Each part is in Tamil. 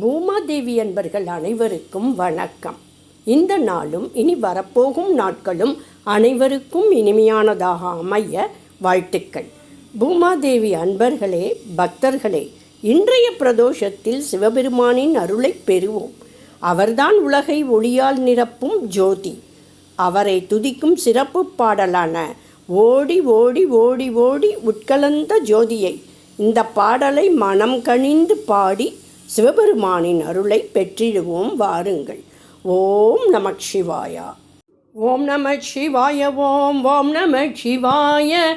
பூமாதேவி அன்பர்கள் அனைவருக்கும் வணக்கம். இந்த நாளும் இனி வரப்போகும் நாட்களும் அனைவருக்கும் இனிமையானதாக அமைய வாழ்த்துக்கள். பூமாதேவி அன்பர்களே பக்தர்களே இன்றைய பிரதோஷத்தில் சிவபெருமானின் அருளைப் பெறுவோம். அவர்தான் உலகை ஒளியால் நிரப்பும் ஜோதி. அவரை துதிக்கும் சிறப்பு பாடலான ஓடி ஓடி ஓடி ஓடி உட்கலந்த ஜோதியை இந்த பாடலை மனம் கனிந்து பாடி சிவபெருமானின் அருளை பெற்றிடுவோம் வாருங்கள். ஓம் நம சிவாயா. ஓம் நம சிவாய ஓம் ஓம் நம சிவாய.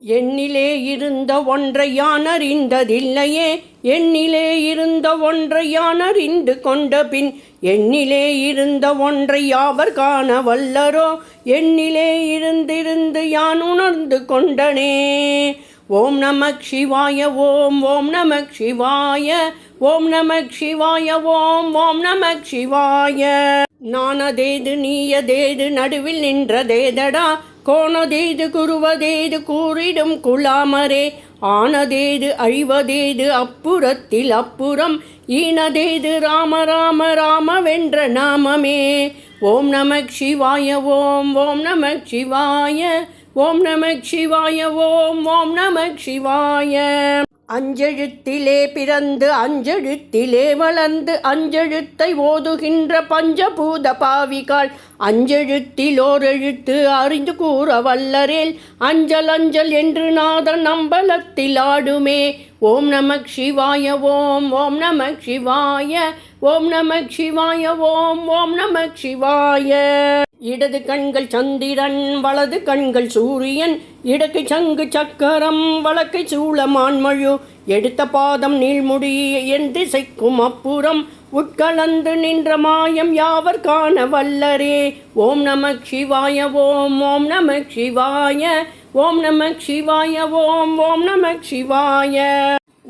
எண்ணிலே இருந்த ஒன்றை யான் அறிந்ததில்லையே எண்ணிலே இருந்த ஒன்றை யான் அறிந்து கொண்ட பின் எண்ணிலே இருந்த ஒன்றை யாவர் காண வல்லரோ. எண்ணிலே இருந்திருந்து யான் உணர்ந்து கொண்டனே. ஓம் நமக் சிவாய ஓம் ஓம் நமக் சிவாய ஓம் நமக் சிவாய ஓம் ஓம் நமக் சிவாய. நானதேது நீயதேது நடுவில் நின்றதேதடா. கோணதேது குருவதேது கூறிடும் குளாமரே ஆனதேது அழிவதேது அப்புறத்தில் அப்புறம் ஈனதேது ராம ராம ராம வென்ற நாமமே. ஓம் நமக் சிவாய ஓம் ஓம் நமக் சிவாய ஓம் நமக் சிவாய ஓம் ஓம் நமக் சிவாய. அஞ்செழுத்திலே பிறந்து அஞ்செழுத்திலே வளர்ந்து அஞ்செழுத்தை ஓதுகின்ற பஞ்சபூத பாவிகாள். அஞ்செழுத்தில் ஓரெழுத்து அறிந்து கூற வல்லரேல் அஞ்சல் அஞ்சல் என்று நாதன் அம்பலத்தில் ஆடுமே. ஓம் நமக் சிவாய ஓம் ஓம் நமக் சிவாய ஓம் நமக் சிவாய ஓம் ஓம் நமக் சிவாய. இடது கண்கள் சந்திரன் வலது கண்கள் சூரியன் இடக்கை சங்கு சக்கரம் வழக்கை சூளமான்மழு எடுத்த பாதம் நீள்முடி என் திசைக்கும் அப்புறம் உட்கலந்து நின்ற மாயம் யாவர் காண வல்லரே? ஓம் நம சிவாய ஓம் ஓம் நம சிவாய ஓம் நம சிவாய ஓம் ஓம் நம சிவாய.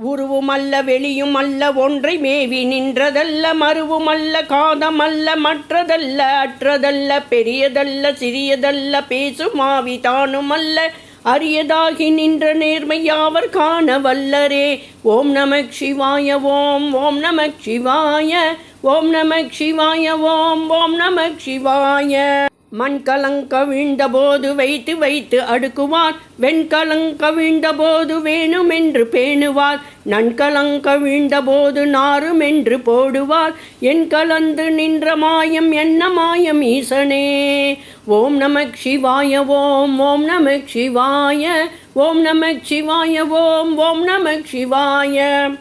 உருவும் அல்ல வெளியும் அல்ல ஒன்றை மேவி நின்றதல்ல மருவும் அல்ல காதம் அல்ல மற்றதல்ல அற்றதல்ல பெரியதல்ல சிறியதல்ல பேசுமாவி தானும் அல்ல. அரியதாகி நின்ற நேர்மையாவர் காண வல்லரே? ஓம் நமக் சிவாய ஓம் ஓம் நமக் சிவாய ஓம் நமக் சிவாய ஓம் ஓம் நமக் சிவாய. மண்கலங்க வீழ்ந்தபோது வைத்து வைத்து அடுக்குவார். வெண்கலங்க வீழ்ந்தபோது வேணுமென்று பேணுவார். நன்கலங்க வீழ்ந்தபோது நாருமென்று போடுவார். என் கலந்து நின்ற மாயம் என்ன மாயம் ஈசனே? ஓம் நமக் சிவாய ஓம் ஓம் நமக் சிவாய. ஓம் நமக் சிவாய ஓம் ஓம் நமக் சிவாய.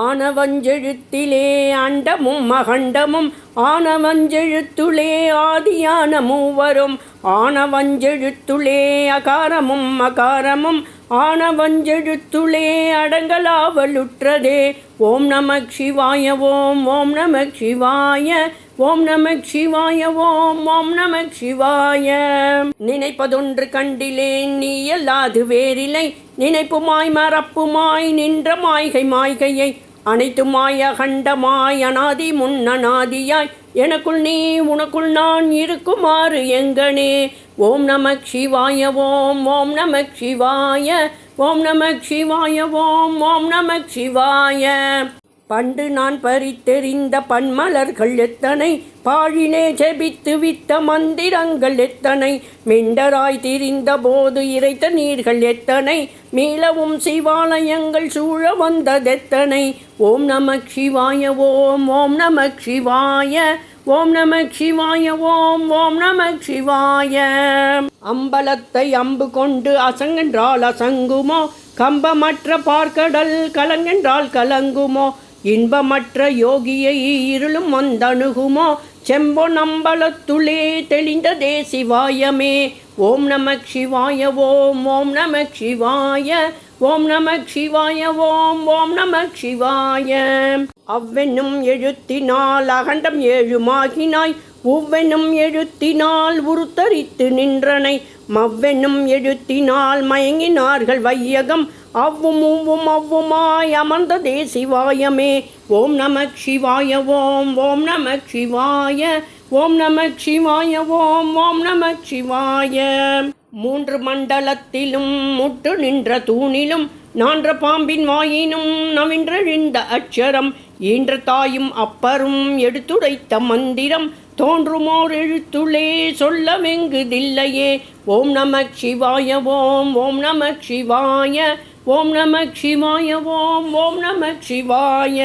ஆனவஞ்செழுத்திலே அண்டமும் மகண்டமும் ஆனவஞ்செழுத்துளே ஆதியான மூவரும் ஆனவஞ்செழுத்துளே அகாரமும் அகாரமும் ஆனவஞ்செழுத்துளே அடங்கலாவலுற்றதே. ஓம் நம சிவாய ஓம் ஓம் நம சிவாய ஓம் நம சிவாய ஓம் ஓம் நம சிவாய. நினைப்பதொன்று கண்டிலேன் நீ அல்லாது வேறில்லை. நினைப்புமாய் மறப்புமாய் நின்ற மாய்கை மாய்கையை அனைத்துமாய் அகண்டமாய் அனாதி முன்னநாதியாய் எனக்குள் நீ உனக்குள் நான் இருக்குமாறு எங்கனே. ஓம் நமக் சிவாய ஓம் ஓம் நமக் சிவாய ஓம் நமக் சிவாய ஓம் ஓம் நமக் சிவாய. பண்டு நான் பறித்தெறிந்த பன்மலர்கள் எத்தனை? பாழினே ஜெபித்து வித்த மந்திரங்கள் எத்தனை? மிண்டராய் திரிந்த போது இறைத்த நீர்கள் எத்தனை? மீளவும் சிவாலயங்கள் சூழ வந்ததெத்தனை? ஓம் நம சிவாய ஓம் ஓம் நம சிவாய ஓம் நம சிவாய ஓம் ஓம் நம சிவாய. அம்பலத்தை அம்பு கொண்டு அசங்கென்றால் அசங்குமோ? கம்பமற்ற பார்க்கடல் கலங்கென்றால் கலங்குமோ? இன்பமற்ற யோகியை இருளும் வந்தணுகுமோ? செம்பொ நம்பளத்துளே தெளிந்ததே சிவாயமே ஓம் நம சிவாய ஓம் ஓம் நம சிவாய ஓம் நம சிவாய ஓம் ஓம் நம சிவாய. அவ்வென்னும் எழுத்தினால் அகண்டம் ஏழுமாகினாய். ஒவ்வெனும் எழுத்தினால் உருத்தரித்து நின்றனை. மவ்வென்னும் எழுத்தினால் மயங்கினார்கள் வையகம். அவ்வும் ஊவும் அவ்வுமாய் அமர்ந்ததே சிவாயமே. ஓம் நம சிவாய ஓம் ஓம் நம சிவாய ஓம் நம சிவாய ஓம் ஓம் நம சிவாய. மூன்று மண்டலத்திலும் முட்டு நின்ற தூணிலும் நான்ற பாம்பின் வாயினும் நவின்றெழுந்த அட்சரம் ஈன்ற தாயும் அப்பரும் எடுத்துடைத்த மந்திரம் தோன்றுமோர் எழுத்துளே சொல்ல வெங்குதில்லையே ஓம் நம சிவாய ஓம் ஓம் நம சிவாய ஓம் நம சிவாய ஓம் ஓம் நம சிவாய.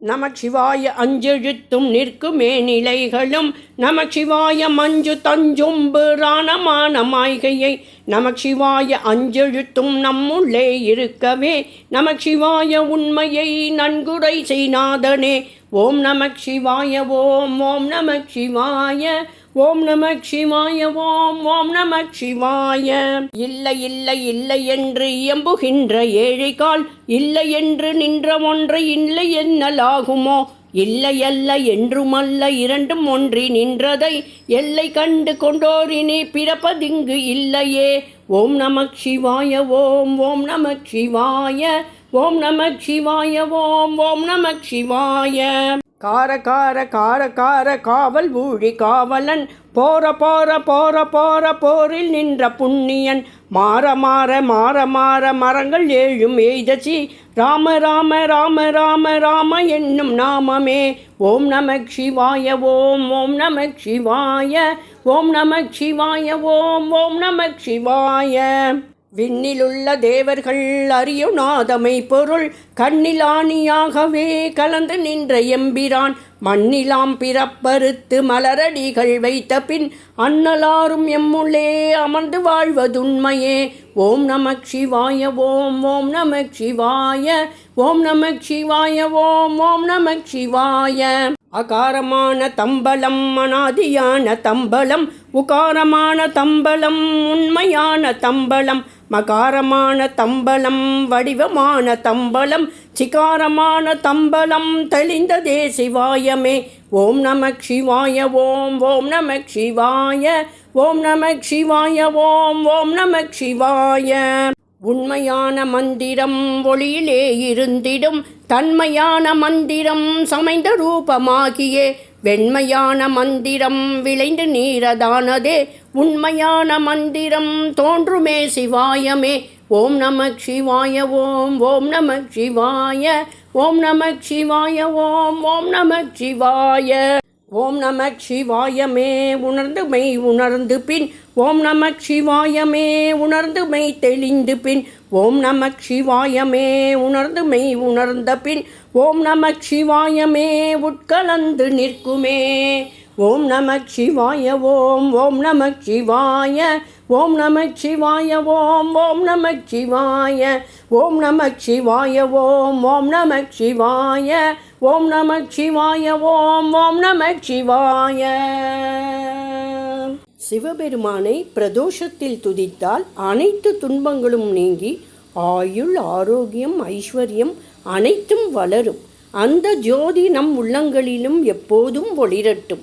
நமச்சிவாய அஞ்செழுத்தும் நிற்குமே நிலைகளும். நமச்சிவாய மஞ்சு தஞ்சும்புராணமான ராணமான மாய்கையை நமச்சிவாய அஞ்செழுத்தும் நம்முள்ளே இருக்கவே. நமச்சிவாய உண்மையை நன்குரை செய்நாதனே. ஓம் நமச்சிவாய ஓம் ஓம் நமச்சிவாய ஓம் நம சிவாய ஓம் ஓம் நம சிவாய இல்லை இல்லை இல்லை என்று இயம்புகின்ற ஏழைகால் இல்லை என்று நின்ற ஒன்றை இல்லை என்னலாகுமோ? இல்லை அல்ல என்றுமல்ல இரண்டும் ஒன்றி நின்றதை எல்லை கண்டு கொண்டோரினே பிறப்பதிங்கு இல்லையே. ஓம் நம சிவாய ஓம் ஓம் நம சிவாய ஓம் நம சிவாய ஓம் ஓம் நம சிவாய கார கார கார கார காவல் ஊழி காவலன். போற போற போற போற போரில் நின்ற புண்ணியன். மாற மாற மாற மாற மரங்கள் ஏழும் எய்தசி ராம ராம ராம ராம ராம என்னும் நாமமே. ஓம் நம சிவாய ஓம் ஓம் நம சிவாய. ஓம் நம சிவாய ஓம் ஓம் நம சிவாய. விண்ணிலுள்ள தேவர்கள் அறியுநாதமை பொருள். கண்ணிலானியாகவே கலந்து நின்ற எம்பிரான். மண்ணிலாம் பிறப்பறுத்து மலரடிகள் வைத்த பின் அன்னலாரும் எம்முள்ளே அமர்ந்து வாழ்வதுண்மையே. ஓம் நமக் சிவாய ஓம் ஓம் நமக் சிவாய ஓம் நமக் சிவாய ஓம் ஓம் நமக் சிவாய. அகாரமான தம்பலம் அனாதியான தம்பலம் உகாரமான தம்பலம் உண்மையான தம்பலம் மகாரமான தம்பலம் வடிவமான தம்பலம் சிகாரமான தம்பலம் தெளிந்ததே சிவாயமே. ஓம் நமக் சிவாய ஓம் ஓம் நமக் சிவாய ஓம் நமக் சிவாய ஓம் ஓம் நமக் சிவாய. உண்மையான மந்திரம் ஒளியிலே இருந்திடும் தன்மையான மந்திரம் சமைந்த ரூபமாகியே. வெண்மையான மந்திரம் விளைந்து நீரதானதே. உண்மையான மந்திரம் தோன்றுமே சிவாயமே. ஓம் நம சிவாய ஓம் ஓம் நம சிவாய ஓம் நம சிவாய ஓம் ஓம் நம சிவாய. ஓம் நம சிவாயமே உணர்ந்து மெய் உணர்ந்து பின். ஓம் நம சிவாயமே உணர்ந்து மெய் தெளிந்து பின். ஓம் நம சிவாயமே உணர்ந்து மெய் உணர்ந்த பின். ஓம் நம சிவாயமே உட்கலந்து நிற்குமே. ஓம் நம சிவாய ஓம் ஓம் நம சிவாய ஓம் நம சிவாய ஓம் ஓம் நம சிவாய ஓம் நம சிவாய ஓம் ஓம் நம சிவாய ஓம் நம சிவாய ஓம் ஓம் நம சிவாய சிவபெருமானை பிரதோஷத்தில் துதித்தால் அனைத்து துன்பங்களும் நீங்கி ஆயுள் ஆரோக்கியம் ஐஸ்வர்யம் அனைத்தும் வளரும். அந்த ஜோதி நம் உள்ளங்களிலும் எப்போதும் ஒளிரட்டும்.